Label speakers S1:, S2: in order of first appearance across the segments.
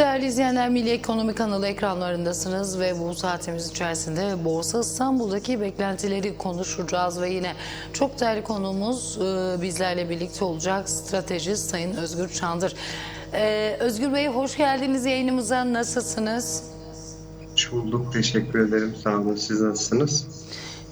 S1: Değerli izleyenler Milli Ekonomi kanalı ekranlarındasınız ve bu saatimiz içerisinde Borsa İstanbul'daki beklentileri konuşacağız ve yine çok değerli konuğumuz e, bizlerle birlikte olacak stratejist Sayın Özgür Çandır. E, Özgür Bey hoş geldiniz yayınımıza nasılsınız?
S2: Hoş bulduk. Teşekkür ederim. Sağ olun. Siz nasılsınız?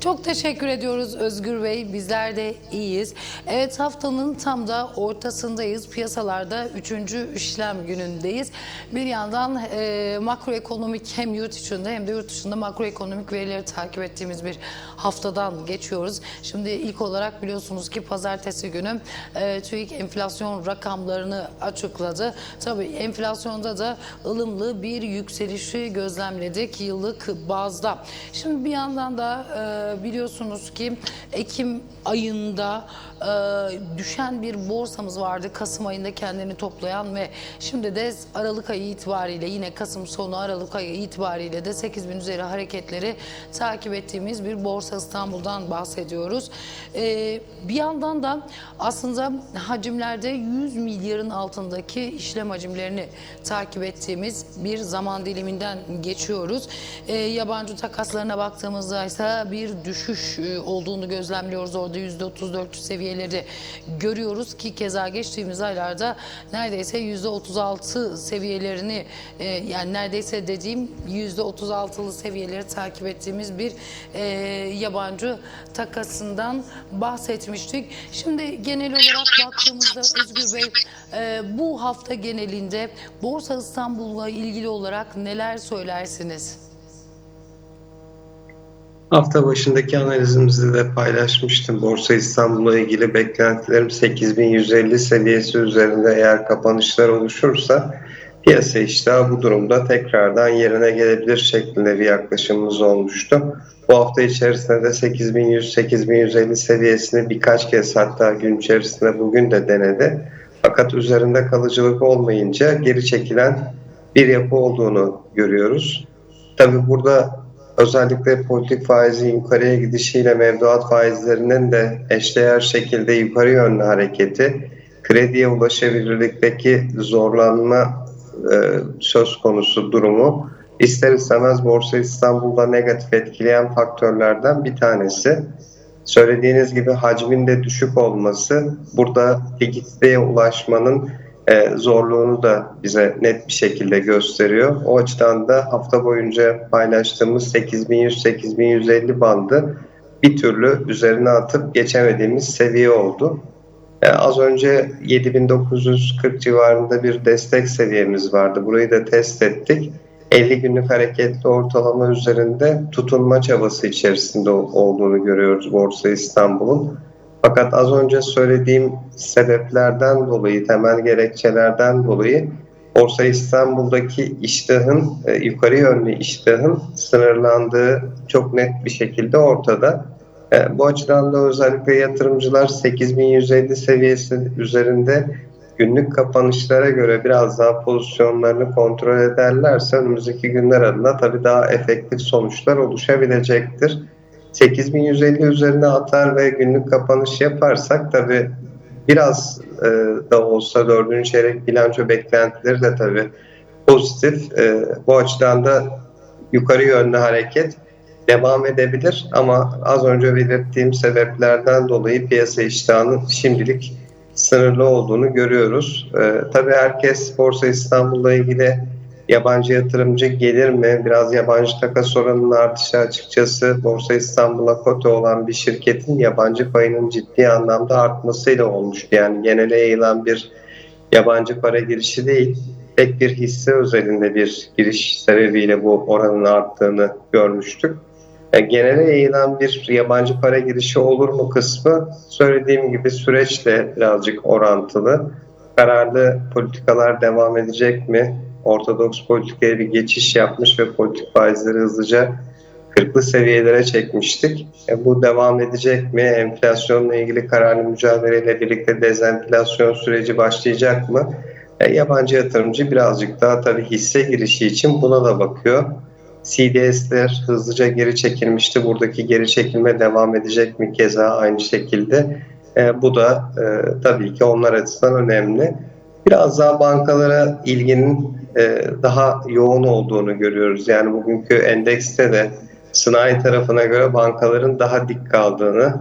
S1: Çok teşekkür ediyoruz Özgür Bey. Bizler de iyiyiz. Evet haftanın tam da ortasındayız. Piyasalarda 3. işlem günündeyiz. Bir yandan e, makroekonomik hem yurt içinde hem de yurt dışında makroekonomik verileri takip ettiğimiz bir haftadan geçiyoruz. Şimdi ilk olarak biliyorsunuz ki pazartesi günü e, TÜİK enflasyon rakamlarını açıkladı. Tabii enflasyonda da ılımlı bir yükselişi gözlemledik yıllık bazda. Şimdi bir yandan da e, biliyorsunuz ki Ekim ayında e, düşen bir borsamız vardı. Kasım ayında kendini toplayan ve şimdi de Aralık ayı itibariyle yine Kasım sonu Aralık ayı itibariyle de 8000 üzeri hareketleri takip ettiğimiz bir borsa İstanbul'dan bahsediyoruz. E, bir yandan da aslında hacimlerde 100 milyarın altındaki işlem hacimlerini takip ettiğimiz bir zaman diliminden geçiyoruz. E, yabancı takaslarına baktığımızda ise bir düşüş e, olduğunu gözlemliyoruz. Orada %34 seviyeleri görüyoruz ki keza geçtiğimiz aylarda neredeyse %36 seviyelerini e, yani neredeyse dediğim %36'lı seviyeleri takip ettiğimiz bir e, yabancı takasından bahsetmiştik. Şimdi genel olarak baktığımızda Özgür Bey e, bu hafta genelinde Borsa İstanbul'la ilgili olarak neler söylersiniz?
S2: Hafta başındaki analizimizde de paylaşmıştım. Borsa İstanbul'la ilgili beklentilerim 8150 seviyesi üzerinde eğer kapanışlar oluşursa piyasa iştahı bu durumda tekrardan yerine gelebilir şeklinde bir yaklaşımımız olmuştu. Bu hafta içerisinde de 8100-8150 seviyesini birkaç kez hatta gün içerisinde bugün de denedi. Fakat üzerinde kalıcılık olmayınca geri çekilen bir yapı olduğunu görüyoruz. Tabi burada özellikle politik faizin yukarıya gidişiyle mevduat faizlerinin de eşdeğer şekilde yukarı yönlü hareketi, krediye ulaşabilirlikteki zorlanma e, söz konusu durumu ister istemez Borsa İstanbul'da negatif etkileyen faktörlerden bir tanesi. Söylediğiniz gibi hacmin de düşük olması burada likiditeye ulaşmanın e, zorluğunu da bize net bir şekilde gösteriyor. O açıdan da hafta boyunca paylaştığımız 8100-8150 bandı bir türlü üzerine atıp geçemediğimiz seviye oldu. E, az önce 7940 civarında bir destek seviyemiz vardı. Burayı da test ettik. 50 günlük hareketli ortalama üzerinde tutunma çabası içerisinde olduğunu görüyoruz Borsa İstanbul'un. Fakat az önce söylediğim sebeplerden dolayı, temel gerekçelerden dolayı Borsa İstanbul'daki iştahın, e, yukarı yönlü iştahın sınırlandığı çok net bir şekilde ortada. E, bu açıdan da özellikle yatırımcılar 8150 seviyesi üzerinde günlük kapanışlara göre biraz daha pozisyonlarını kontrol ederlerse önümüzdeki günler adına tabii daha efektif sonuçlar oluşabilecektir. 8150 üzerine atar ve günlük kapanış yaparsak tabi biraz e, da olsa dördüncü çeyrek bilanço beklentileri de tabi pozitif. E, bu açıdan da yukarı yönlü hareket devam edebilir ama az önce belirttiğim sebeplerden dolayı piyasa iştahının şimdilik sınırlı olduğunu görüyoruz. E, tabii herkes Borsa İstanbul'la ilgili yabancı yatırımcı gelir mi? Biraz yabancı takas oranının artışı açıkçası Borsa İstanbul'a kote olan bir şirketin yabancı payının ciddi anlamda artmasıyla olmuştu. Yani genele yayılan bir yabancı para girişi değil, tek bir hisse özelinde bir giriş sebebiyle bu oranın arttığını görmüştük. Yani genele yayılan bir yabancı para girişi olur mu kısmı söylediğim gibi süreçle birazcık orantılı. Kararlı politikalar devam edecek mi? Ortodoks politikaya bir geçiş yapmış ve politik faizleri hızlıca kırklı seviyelere çekmiştik. E, bu devam edecek mi? Enflasyonla ilgili kararlı mücadeleyle birlikte dezenflasyon süreci başlayacak mı? E, yabancı yatırımcı birazcık daha tabii hisse girişi için buna da bakıyor. CDS'ler hızlıca geri çekilmişti. Buradaki geri çekilme devam edecek mi? Keza aynı şekilde. E, bu da e, tabii ki onlar açısından önemli. Biraz daha bankalara ilginin daha yoğun olduğunu görüyoruz. Yani bugünkü endekste de sanayi tarafına göre bankaların daha dik kaldığını,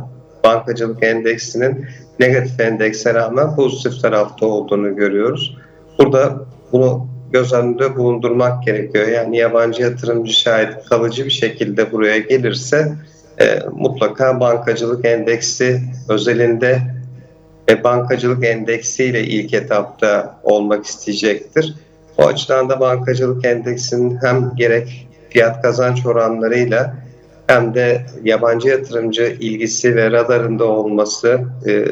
S2: bankacılık endeksinin negatif endekse rağmen pozitif tarafta olduğunu görüyoruz. Burada bunu göz önünde bulundurmak gerekiyor. Yani yabancı yatırımcı şayet kalıcı bir şekilde buraya gelirse e, mutlaka bankacılık endeksi özelinde ve bankacılık endeksiyle ilk etapta olmak isteyecektir. O açıdan da bankacılık endeksinin hem gerek fiyat kazanç oranlarıyla hem de yabancı yatırımcı ilgisi ve radarında olması e,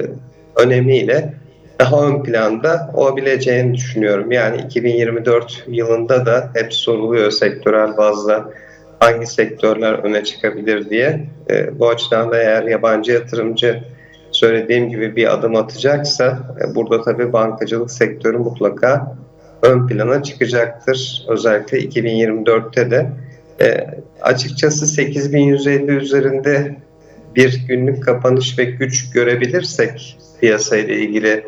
S2: önemiyle daha ön planda olabileceğini düşünüyorum. Yani 2024 yılında da hep soruluyor sektörel bazda hangi sektörler öne çıkabilir diye. E, bu açıdan da eğer yabancı yatırımcı söylediğim gibi bir adım atacaksa e, burada tabii bankacılık sektörü mutlaka ön plana çıkacaktır. Özellikle 2024'te de e, açıkçası 8150 üzerinde bir günlük kapanış ve güç görebilirsek piyasayla ilgili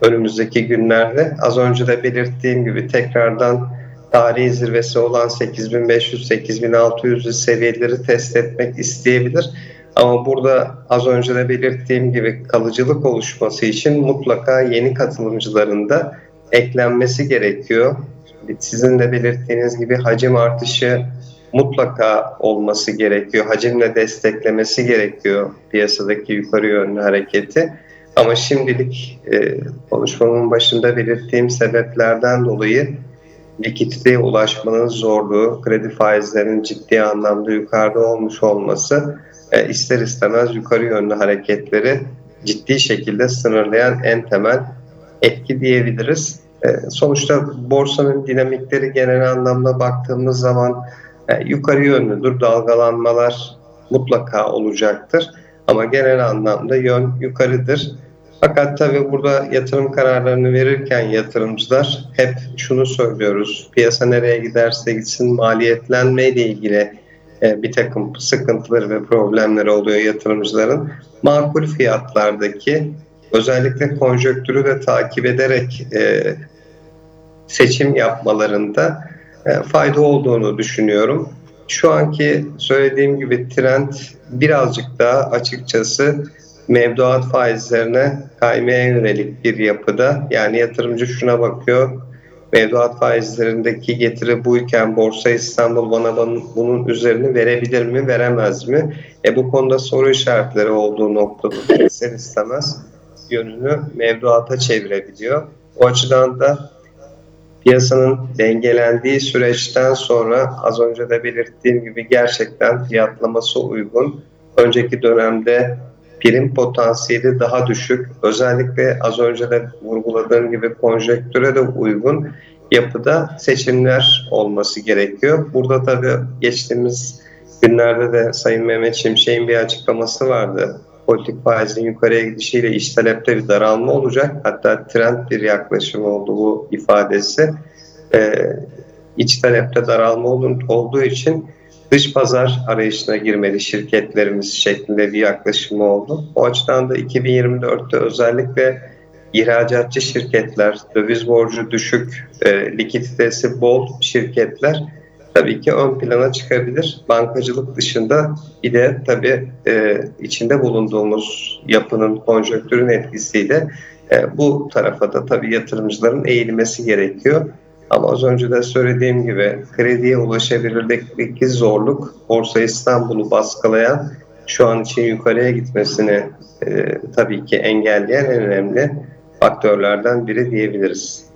S2: önümüzdeki günlerde az önce de belirttiğim gibi tekrardan tarihi zirvesi olan 8500-8600 seviyeleri test etmek isteyebilir. Ama burada az önce de belirttiğim gibi kalıcılık oluşması için mutlaka yeni katılımcıların da eklenmesi gerekiyor. Sizin de belirttiğiniz gibi hacim artışı mutlaka olması gerekiyor. Hacimle desteklemesi gerekiyor piyasadaki yukarı yönlü hareketi. Ama şimdilik e, konuşmamın başında belirttiğim sebeplerden dolayı likiditeye ulaşmanın zorluğu, kredi faizlerinin ciddi anlamda yukarıda olmuş olması e, ister istemez yukarı yönlü hareketleri ciddi şekilde sınırlayan en temel etki diyebiliriz. E, sonuçta borsanın dinamikleri genel anlamda baktığımız zaman e, yukarı yönlüdür. Dalgalanmalar mutlaka olacaktır. Ama genel anlamda yön yukarıdır. Fakat tabii burada yatırım kararlarını verirken yatırımcılar hep şunu söylüyoruz. Piyasa nereye giderse gitsin maliyetlenme ile ilgili e, bir takım sıkıntıları ve problemleri oluyor yatırımcıların. Makul fiyatlardaki özellikle konjöktürü de takip ederek e, seçim yapmalarında e, fayda olduğunu düşünüyorum. Şu anki söylediğim gibi trend birazcık daha açıkçası mevduat faizlerine kaymaya yönelik bir yapıda. Yani yatırımcı şuna bakıyor. Mevduat faizlerindeki getiri buyken Borsa İstanbul bana bunun üzerini verebilir mi, veremez mi? E bu konuda soru işaretleri olduğu noktada ister istemez yönünü mevduata çevirebiliyor. O açıdan da piyasanın dengelendiği süreçten sonra az önce de belirttiğim gibi gerçekten fiyatlaması uygun. Önceki dönemde prim potansiyeli daha düşük. Özellikle az önce de vurguladığım gibi konjektüre de uygun yapıda seçimler olması gerekiyor. Burada tabii geçtiğimiz günlerde de Sayın Mehmet Şimşek'in bir açıklaması vardı. Politik faizin yukarıya gidişiyle iş talepte bir daralma olacak. Hatta trend bir yaklaşım oldu bu ifadesi. Ee, iç talepte daralma olduğu için dış pazar arayışına girmeli şirketlerimiz şeklinde bir yaklaşımı oldu. O açıdan da 2024'te özellikle ihracatçı şirketler, döviz borcu düşük, e, likiditesi bol şirketler tabii ki ön plana çıkabilir. Bankacılık dışında bir de tabii e, içinde bulunduğumuz yapının, konjonktürün etkisiyle e, bu tarafa da tabii yatırımcıların eğilmesi gerekiyor. Ama az önce de söylediğim gibi krediye ulaşabilirdeki zorluk Borsa İstanbul'u baskılayan şu an için yukarıya gitmesini e, tabii ki engelleyen en önemli faktörlerden biri diyebiliriz.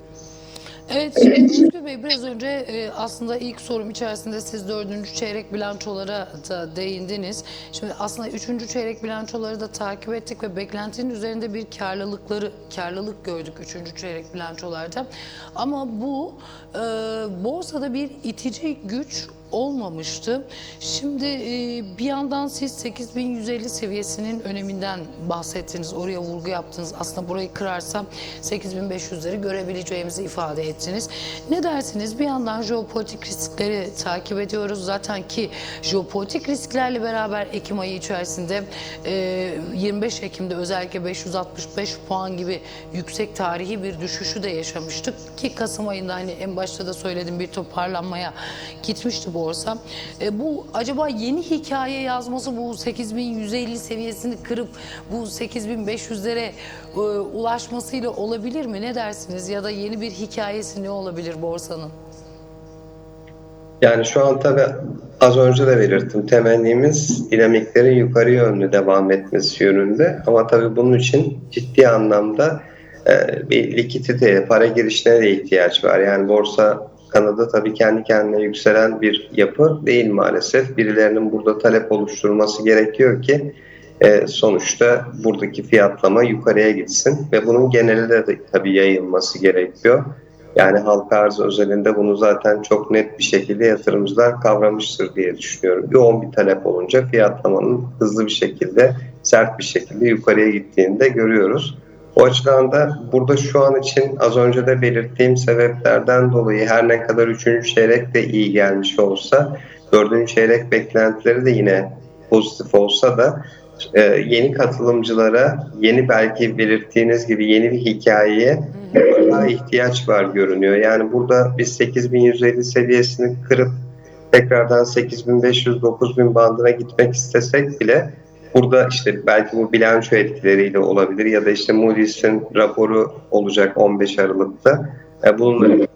S1: Evet, şimdi Özgür Bey biraz önce e, aslında ilk sorum içerisinde siz dördüncü çeyrek bilançolara da değindiniz. Şimdi aslında üçüncü çeyrek bilançoları da takip ettik ve beklentinin üzerinde bir karlılıkları, karlılık gördük üçüncü çeyrek bilançolarda. Ama bu e, borsada bir itici güç olmamıştı. Şimdi e, bir yandan siz 8150 seviyesinin öneminden bahsettiniz. Oraya vurgu yaptınız. Aslında burayı kırarsam 8500'leri görebileceğimizi ifade ettiniz. Ne dersiniz? Bir yandan jeopolitik riskleri takip ediyoruz. Zaten ki jeopolitik risklerle beraber Ekim ayı içerisinde e, 25 Ekim'de özellikle 565 puan gibi yüksek tarihi bir düşüşü de yaşamıştık. Ki Kasım ayında hani en başta da söyledim bir toparlanmaya gitmişti borsa. E, bu acaba yeni hikaye yazması bu 8150 seviyesini kırıp bu 8500'lere e, ulaşmasıyla olabilir mi? Ne dersiniz? Ya da yeni bir hikayesi ne olabilir borsanın?
S2: Yani şu an tabii az önce de belirttim. Temennimiz dinamiklerin yukarı yönlü devam etmesi yönünde. Ama tabii bunun için ciddi anlamda e, bir likiditeye, para girişine de ihtiyaç var. Yani borsa kanadı tabii kendi kendine yükselen bir yapı değil maalesef. Birilerinin burada talep oluşturması gerekiyor ki e, sonuçta buradaki fiyatlama yukarıya gitsin ve bunun geneline de tabii yayılması gerekiyor. Yani halka arz özelinde bunu zaten çok net bir şekilde yatırımcılar kavramıştır diye düşünüyorum. Yoğun bir talep olunca fiyatlamanın hızlı bir şekilde, sert bir şekilde yukarıya gittiğini de görüyoruz. O açıdan da burada şu an için az önce de belirttiğim sebeplerden dolayı her ne kadar 3. çeyrek de iyi gelmiş olsa, 4. çeyrek beklentileri de yine pozitif olsa da e, yeni katılımcılara, yeni belki belirttiğiniz gibi yeni bir hikayeye daha ihtiyaç var görünüyor. Yani burada biz 8150 seviyesini kırıp tekrardan 8500-9000 bandına gitmek istesek bile burada işte belki bu bilanço etkileriyle olabilir ya da işte Moody's'in raporu olacak 15 Aralık'ta. E, bununla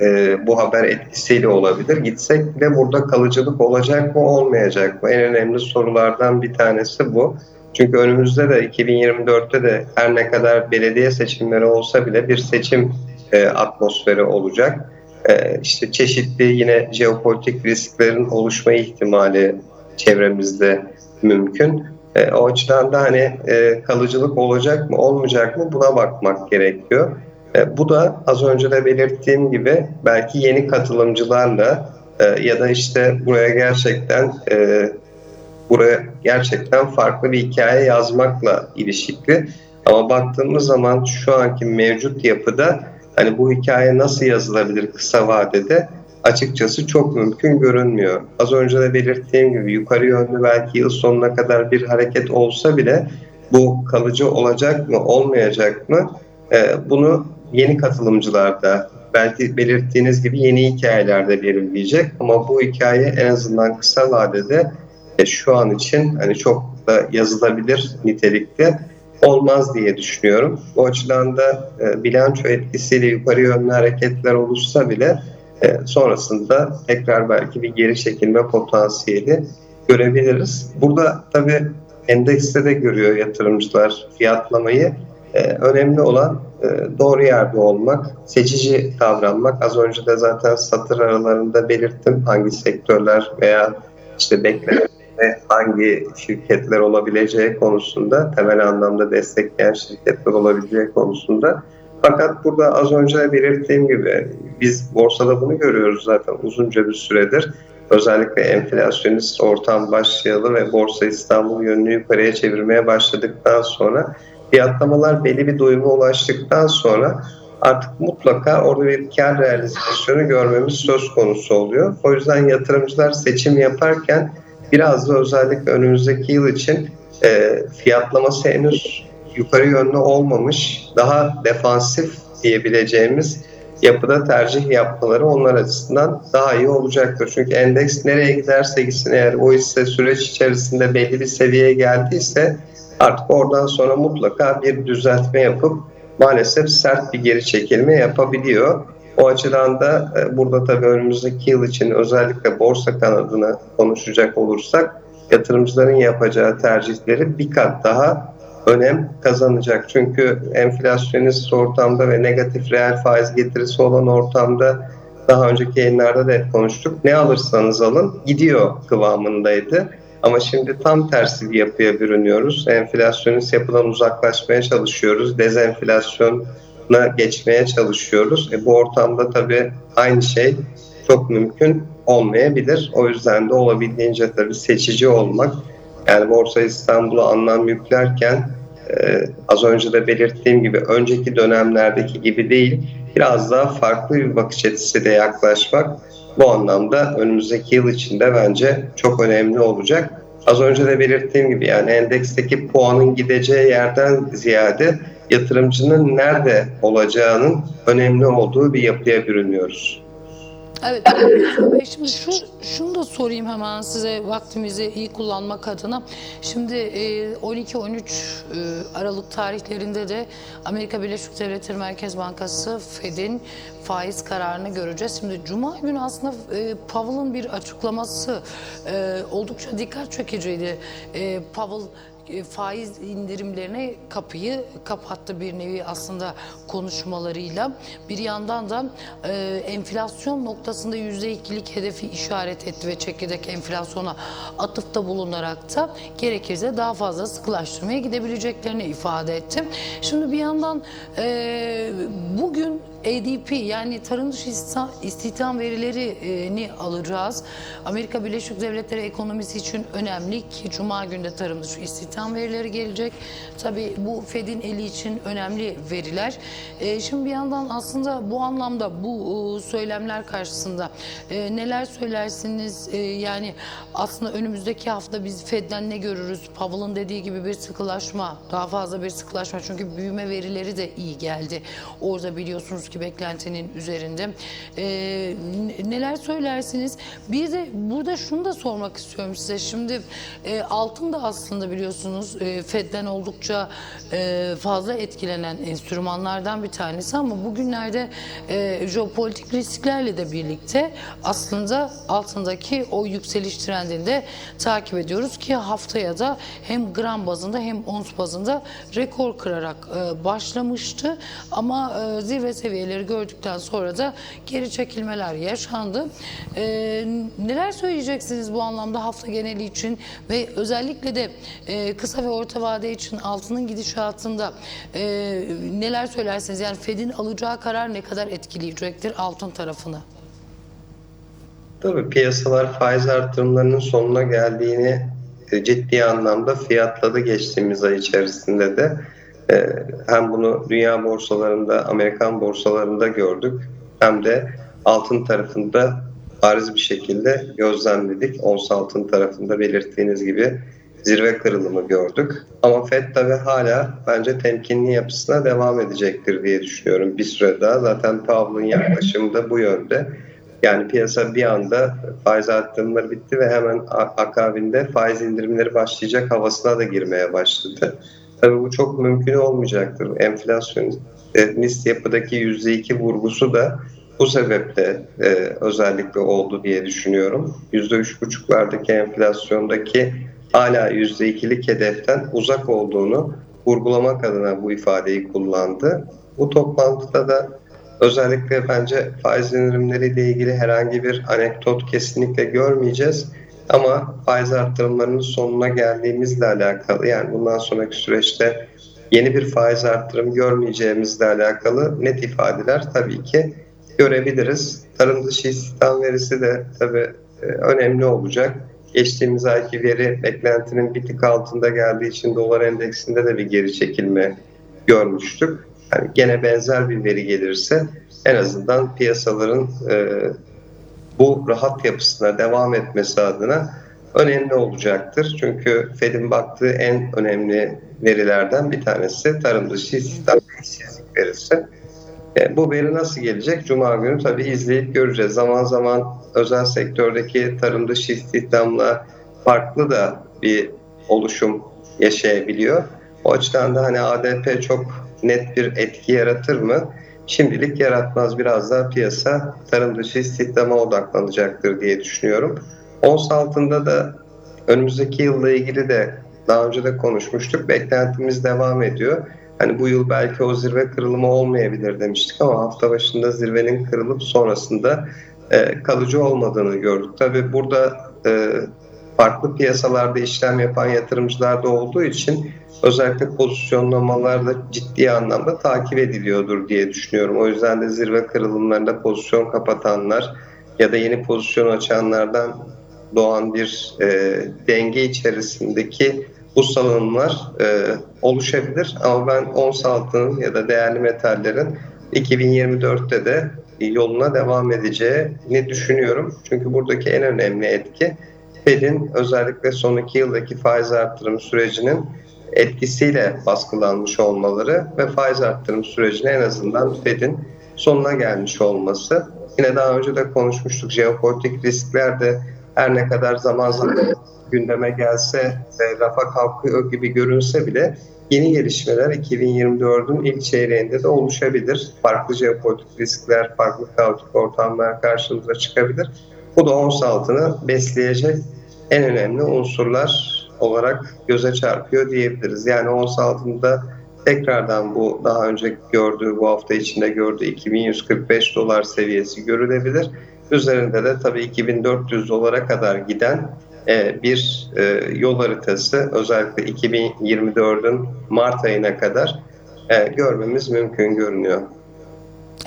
S2: e, bu haber etkisiyle olabilir. Gitsek bile burada kalıcılık olacak mı olmayacak mı? En önemli sorulardan bir tanesi bu. Çünkü önümüzde de 2024'te de her ne kadar belediye seçimleri olsa bile bir seçim e, atmosferi olacak. E, işte çeşitli yine jeopolitik risklerin oluşma ihtimali çevremizde mümkün. E, o açıdan da hani e, kalıcılık olacak mı olmayacak mı buna bakmak gerekiyor. E, bu da az önce de belirttiğim gibi belki yeni katılımcılarla e, ya da işte buraya gerçekten e, buraya gerçekten farklı bir hikaye yazmakla ilişkili. Ama baktığımız zaman şu anki mevcut yapıda hani bu hikaye nasıl yazılabilir kısa vadede açıkçası çok mümkün görünmüyor. Az önce de belirttiğim gibi yukarı yönlü belki yıl sonuna kadar bir hareket olsa bile bu kalıcı olacak mı olmayacak mı e, bunu yeni katılımcılarda belki belirttiğiniz gibi yeni hikayelerde belirleyecek ama bu hikaye en azından kısa vadede e, şu an için hani çok da yazılabilir nitelikte olmaz diye düşünüyorum. Bu açıdan da e, bilanço etkisiyle yukarı yönlü hareketler olursa bile e, sonrasında tekrar belki bir geri çekilme potansiyeli görebiliriz. Burada tabii endekste de görüyor yatırımcılar fiyatlamayı. E, önemli olan e, doğru yerde olmak, seçici davranmak. Az önce de zaten satır aralarında belirttim hangi sektörler veya işte beklenen ve hangi şirketler olabileceği konusunda temel anlamda destekleyen şirketler olabileceği konusunda. Fakat burada az önce belirttiğim gibi biz borsada bunu görüyoruz zaten uzunca bir süredir. Özellikle enflasyonist ortam başlayalı ve Borsa İstanbul yönünü yukarıya çevirmeye başladıktan sonra fiyatlamalar belli bir doyuma ulaştıktan sonra artık mutlaka orada bir kar realizasyonu görmemiz söz konusu oluyor. O yüzden yatırımcılar seçim yaparken biraz da özellikle önümüzdeki yıl için e, fiyatlaması henüz yukarı yönlü olmamış, daha defansif diyebileceğimiz yapıda tercih yapmaları onlar açısından daha iyi olacaktır. Çünkü endeks nereye giderse gitsin eğer o hisse süreç içerisinde belli bir seviyeye geldiyse artık oradan sonra mutlaka bir düzeltme yapıp maalesef sert bir geri çekilme yapabiliyor. O açıdan da e, burada tabii önümüzdeki yıl için özellikle borsa kanadını konuşacak olursak yatırımcıların yapacağı tercihleri bir kat daha önem kazanacak. Çünkü enflasyonist ortamda ve negatif reel faiz getirisi olan ortamda daha önceki yayınlarda da hep konuştuk. Ne alırsanız alın gidiyor kıvamındaydı. Ama şimdi tam tersi bir yapıya bürünüyoruz. Enflasyonist yapıdan uzaklaşmaya çalışıyoruz. Dezenflasyona geçmeye çalışıyoruz. E bu ortamda tabii aynı şey çok mümkün olmayabilir. O yüzden de olabildiğince tabii seçici olmak. Yani Borsa İstanbul'a anlam yüklerken e, az önce de belirttiğim gibi önceki dönemlerdeki gibi değil biraz daha farklı bir bakış açısıyla yaklaşmak bu anlamda önümüzdeki yıl içinde bence çok önemli olacak. Az önce de belirttiğim gibi yani endeksteki puanın gideceği yerden ziyade yatırımcının nerede olacağının önemli olduğu bir yapıya bürünüyoruz.
S1: Evet. Şimdi şu, şunu da sorayım hemen size vaktimizi iyi kullanmak adına. Şimdi e, 12-13 e, Aralık tarihlerinde de Amerika Birleşik Devletleri Merkez Bankası Fed'in faiz kararını göreceğiz. Şimdi Cuma günü aslında e, Powell'ın bir açıklaması e, oldukça dikkat çekiciydi. E, Powell e, faiz indirimlerine kapıyı kapattı bir nevi aslında konuşmalarıyla. Bir yandan da e, enflasyon noktasında %2'lik hedefi işaret etti ve çekirdek enflasyona atıfta bulunarak da gerekirse daha fazla sıkılaştırmaya gidebileceklerini ifade etti. Şimdi bir yandan e, bugün ADP yani tarım dışı istihdam verilerini alacağız. Amerika Birleşik Devletleri ekonomisi için önemli ki Cuma günde tarım dışı istihdam verileri gelecek. Tabii bu Fed'in eli için önemli veriler. Ee, şimdi bir yandan aslında bu anlamda bu e, söylemler karşısında e, neler söylersiniz? E, yani aslında önümüzdeki hafta biz Fed'den ne görürüz? Powell'ın dediği gibi bir sıkılaşma, daha fazla bir sıkılaşma. Çünkü büyüme verileri de iyi geldi. Orada biliyorsunuz ki beklentinin üzerinde. E, neler söylersiniz? Bir de burada şunu da sormak istiyorum size. Şimdi e, altın da aslında biliyorsunuz e, Fed'den oldukça e, fazla etkilenen enstrümanlardan bir tanesi. Ama bugünlerde e, jeopolitik risklerle de birlikte aslında altındaki o yükseliş trendini de takip ediyoruz ki haftaya da hem gram bazında hem ons bazında rekor kırarak e, başlamıştı. Ama e, zirve seviyeleri gördükten sonra da geri çekilmeler yaşandı. E, neler söyleyeceksiniz bu anlamda hafta geneli için? Ve özellikle de e, kısa ve orta vade için altının gidişatında e, neler söylersiniz? Yani Fed'in alacağı karar ne kadar etkileyecektir altın tarafını?
S2: Tabii piyasalar faiz artırımlarının sonuna geldiğini e, ciddi anlamda fiyatladı geçtiğimiz ay içerisinde de. E, Hem bunu dünya borsalarında, Amerikan borsalarında gördük hem de altın tarafında bariz bir şekilde gözlemledik. Ons altın tarafında belirttiğiniz gibi zirve kırılımı gördük. Ama FED tabii hala bence temkinli yapısına devam edecektir diye düşünüyorum bir süre daha. Zaten Powell'ın yaklaşımı da bu yönde. Yani piyasa bir anda faiz arttırımları bitti ve hemen akabinde faiz indirimleri başlayacak havasına da girmeye başladı. Tabii bu çok mümkün olmayacaktır. Enflasyonist yapıdaki %2 vurgusu da bu sebeple e, özellikle oldu diye düşünüyorum. %3,5'lardaki enflasyondaki hala %2'lik hedeften uzak olduğunu vurgulamak adına bu ifadeyi kullandı. Bu toplantıda da özellikle bence faiz indirimleriyle ilgili herhangi bir anekdot kesinlikle görmeyeceğiz. Ama faiz arttırımlarının sonuna geldiğimizle alakalı yani bundan sonraki süreçte yeni bir faiz arttırım görmeyeceğimizle alakalı net ifadeler tabii ki görebiliriz. Tarım dışı istihdam verisi de tabii e, önemli olacak. Geçtiğimiz ayki veri beklentinin bir tık altında geldiği için dolar endeksinde de bir geri çekilme görmüştük. Yani gene benzer bir veri gelirse en azından piyasaların e, bu rahat yapısına devam etmesi adına önemli olacaktır. Çünkü Fed'in baktığı en önemli verilerden bir tanesi tarım dışı istihdam işsizlik verisi. E, bu veri nasıl gelecek? Cuma günü tabii izleyip göreceğiz. Zaman zaman özel sektördeki tarım dışı istihdamla farklı da bir oluşum yaşayabiliyor. O açıdan da hani ADP çok net bir etki yaratır mı? Şimdilik yaratmaz. Biraz daha piyasa tarım dışı istihdama odaklanacaktır diye düşünüyorum. Ons altında da önümüzdeki yılla ilgili de daha önce de konuşmuştuk. Beklentimiz devam ediyor. Hani bu yıl belki o zirve kırılımı olmayabilir demiştik ama hafta başında zirvenin kırılıp sonrasında e, kalıcı olmadığını gördük. Tabii burada e, farklı piyasalarda işlem yapan yatırımcılar da olduğu için özellikle pozisyonlamalar da ciddi anlamda takip ediliyordur diye düşünüyorum. O yüzden de zirve kırılımlarında pozisyon kapatanlar ya da yeni pozisyon açanlardan doğan bir e, denge içerisindeki bu salınımlar e, oluşabilir. Ama ben ons altının ya da değerli metallerin 2024'te de yoluna devam edeceğini düşünüyorum. Çünkü buradaki en önemli etki Fed'in özellikle son iki yıldaki faiz arttırım sürecinin etkisiyle baskılanmış olmaları ve faiz arttırım sürecine en azından Fed'in sonuna gelmiş olması. Yine daha önce de konuşmuştuk jeopolitik riskler de her ne kadar zaman zaman gündeme gelse ve rafa kalkıyor gibi görünse bile yeni gelişmeler 2024'ün ilk çeyreğinde de oluşabilir. Farklı jeopolitik riskler, farklı kaotik ortamlar karşımıza çıkabilir. Bu da ons altını besleyecek en önemli unsurlar olarak göze çarpıyor diyebiliriz. Yani ons altında tekrardan bu daha önce gördüğü bu hafta içinde gördüğü 2145 dolar seviyesi görülebilir. Üzerinde de tabii 2400 dolara kadar giden e, bir e, yol haritası özellikle 2024'ün Mart ayına kadar e, görmemiz mümkün görünüyor.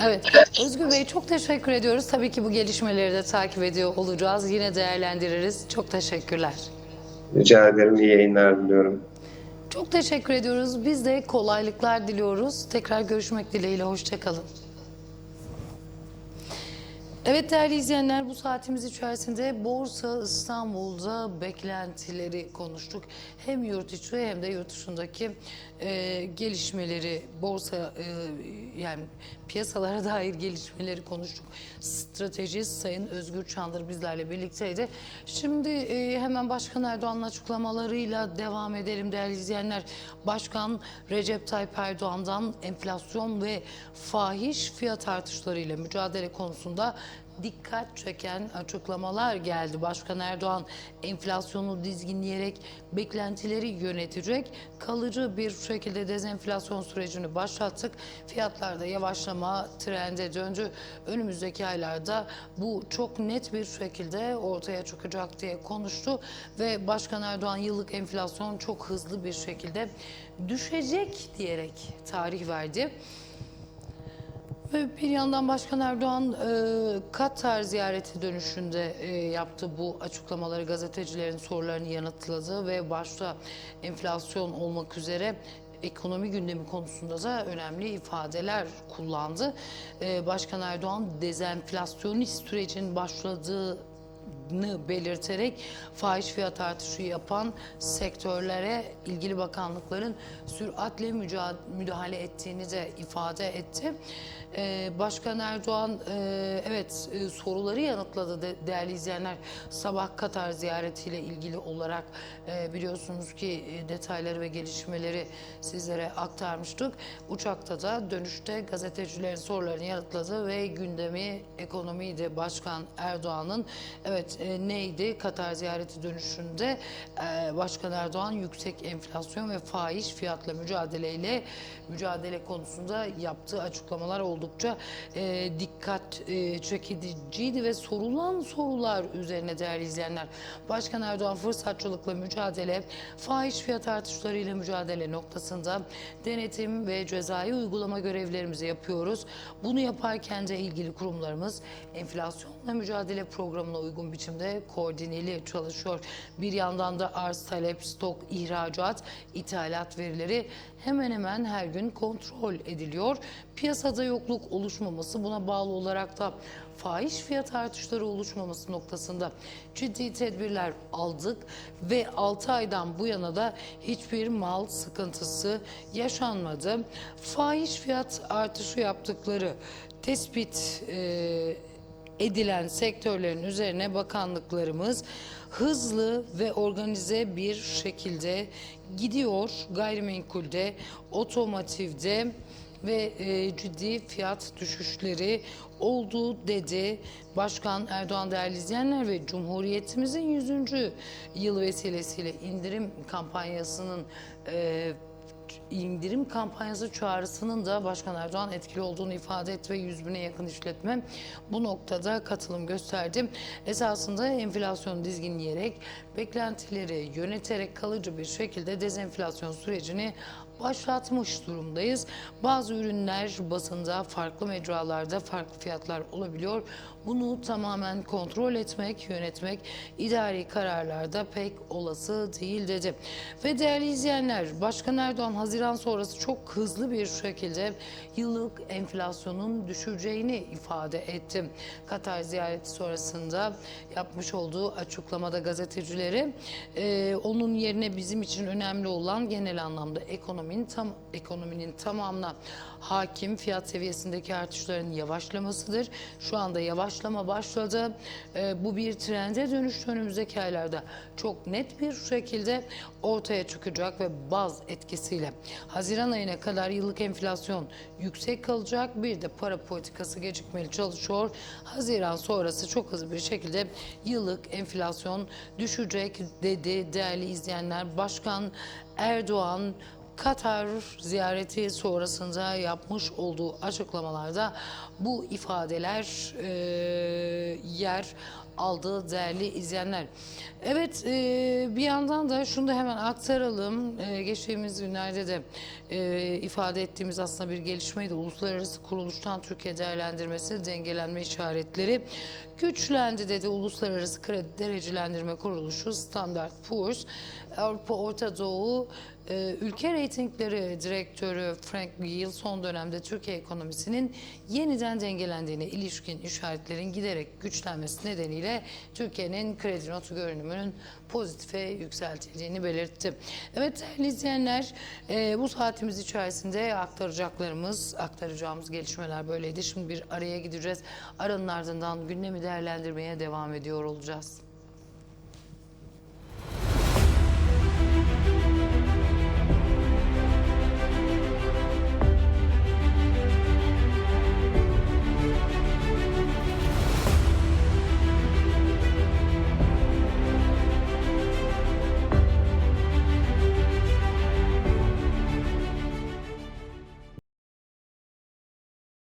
S1: Evet. Özgür Bey çok teşekkür ediyoruz. Tabii ki bu gelişmeleri de takip ediyor olacağız. Yine değerlendiririz. Çok teşekkürler.
S2: Rica ederim iyi yayınlar diliyorum.
S1: Çok teşekkür ediyoruz. Biz de kolaylıklar diliyoruz. Tekrar görüşmek dileğiyle. Hoşçakalın. Evet değerli izleyenler bu saatimiz içerisinde Borsa İstanbul'da beklentileri konuştuk. Hem yurt içi hem de yurt dışındaki e, gelişmeleri, borsa e, yani piyasalara dair gelişmeleri konuştuk. Stratejist Sayın Özgür Çandır bizlerle birlikteydi. Şimdi e, hemen Başkan Erdoğan'ın açıklamalarıyla devam edelim değerli izleyenler. Başkan Recep Tayyip Erdoğan'dan enflasyon ve fahiş fiyat artışlarıyla mücadele konusunda dikkat çeken açıklamalar geldi. Başkan Erdoğan enflasyonu dizginleyerek beklentileri yönetecek kalıcı bir şekilde dezenflasyon sürecini başlattık. Fiyatlarda yavaşlama trende döndü. Önümüzdeki aylarda bu çok net bir şekilde ortaya çıkacak diye konuştu ve Başkan Erdoğan yıllık enflasyon çok hızlı bir şekilde düşecek diyerek tarih verdi. Ve bir yandan Başkan Erdoğan e, Katar ziyareti dönüşünde e, yaptığı bu açıklamaları gazetecilerin sorularını yanıtladı ve başta enflasyon olmak üzere ekonomi gündemi konusunda da önemli ifadeler kullandı. E, Başkan Erdoğan dezenflasyonist sürecin başladığı belirterek fahiş fiyat artışı yapan sektörlere ilgili bakanlıkların süratle müdahale ettiğini de ifade etti. Ee, Başkan Erdoğan e, evet e, soruları yanıtladı de, değerli izleyenler. Sabah Katar ziyaretiyle ilgili olarak e, biliyorsunuz ki detayları ve gelişmeleri sizlere aktarmıştık. Uçakta da dönüşte gazetecilerin sorularını yanıtladı ve gündemi ekonomiydi. Başkan Erdoğan'ın evet e, neydi? Katar ziyareti dönüşünde e, Başkan Erdoğan yüksek enflasyon ve fahiş fiyatla mücadeleyle mücadele konusunda yaptığı açıklamalar oldukça e, dikkat çekiciydi ve sorulan sorular üzerine değerli izleyenler. Başkan Erdoğan fırsatçılıkla mücadele, fahiş fiyat artışlarıyla mücadele noktasında denetim ve cezai uygulama görevlerimizi yapıyoruz. Bunu yaparken de ilgili kurumlarımız enflasyonla mücadele programına uygun biçimde koordineli çalışıyor. Bir yandan da arz, talep, stok, ihracat, ithalat verileri hemen hemen her gün kontrol ediliyor. Piyasada yokluk oluşmaması buna bağlı olarak da fahiş fiyat artışları oluşmaması noktasında ciddi tedbirler aldık ve 6 aydan bu yana da hiçbir mal sıkıntısı yaşanmadı. Fahiş fiyat artışı yaptıkları tespit e, edilen sektörlerin üzerine bakanlıklarımız hızlı ve organize bir şekilde gidiyor. Gayrimenkulde, otomotivde ve e, ciddi fiyat düşüşleri oldu dedi. Başkan Erdoğan değerli izleyenler ve Cumhuriyetimizin 100. yıl vesilesiyle indirim kampanyasının e, indirim kampanyası çağrısının da Başkan Erdoğan etkili olduğunu ifade etti ve 100 bine yakın işletme bu noktada katılım gösterdi. Esasında enflasyon dizginleyerek, beklentileri yöneterek kalıcı bir şekilde dezenflasyon sürecini başlatmış durumdayız. Bazı ürünler basında farklı mecralarda farklı fiyatlar olabiliyor. Bunu tamamen kontrol etmek, yönetmek idari kararlarda pek olası değil dedi. Ve değerli izleyenler, Başkan Erdoğan Haziran sonrası çok hızlı bir şekilde yıllık enflasyonun düşeceğini ifade etti. Katar ziyareti sonrasında yapmış olduğu açıklamada gazetecileri e, onun yerine bizim için önemli olan genel anlamda ekonominin tam ekonominin tamamına hakim fiyat seviyesindeki artışların yavaşlamasıdır. Şu anda yavaşlama başladı. E, bu bir trende dönüştü önümüzdeki aylarda çok net bir şekilde ortaya çıkacak ve baz etkisiyle Haziran ayına kadar yıllık enflasyon yüksek kalacak. Bir de para politikası gecikmeli çalışıyor. Haziran sonrası çok hızlı bir şekilde yıllık enflasyon düşecek dedi değerli izleyenler. Başkan Erdoğan Katar ziyareti sonrasında yapmış olduğu açıklamalarda bu ifadeler e, yer aldı değerli izleyenler. Evet e, bir yandan da şunu da hemen aktaralım. E, geçtiğimiz günlerde de e, ifade ettiğimiz aslında bir gelişmeydi. Uluslararası kuruluştan Türkiye değerlendirmesi dengelenme işaretleri güçlendi dedi. Uluslararası Kredi Derecelendirme Kuruluşu Standard Poor's Avrupa Orta Doğu e, ülke reytingleri direktörü Frank Gill son dönemde Türkiye ekonomisinin yeniden dengelendiğine ilişkin işaretlerin giderek güçlenmesi nedeniyle Türkiye'nin kredi notu görünümünün pozitife yükseltildiğini belirtti. Evet değerli izleyenler e, bu saatimiz içerisinde aktaracaklarımız, aktaracağımız gelişmeler böyleydi. Şimdi bir araya gideceğiz. Aranın ardından gündemi değerlendirmeye devam ediyor olacağız.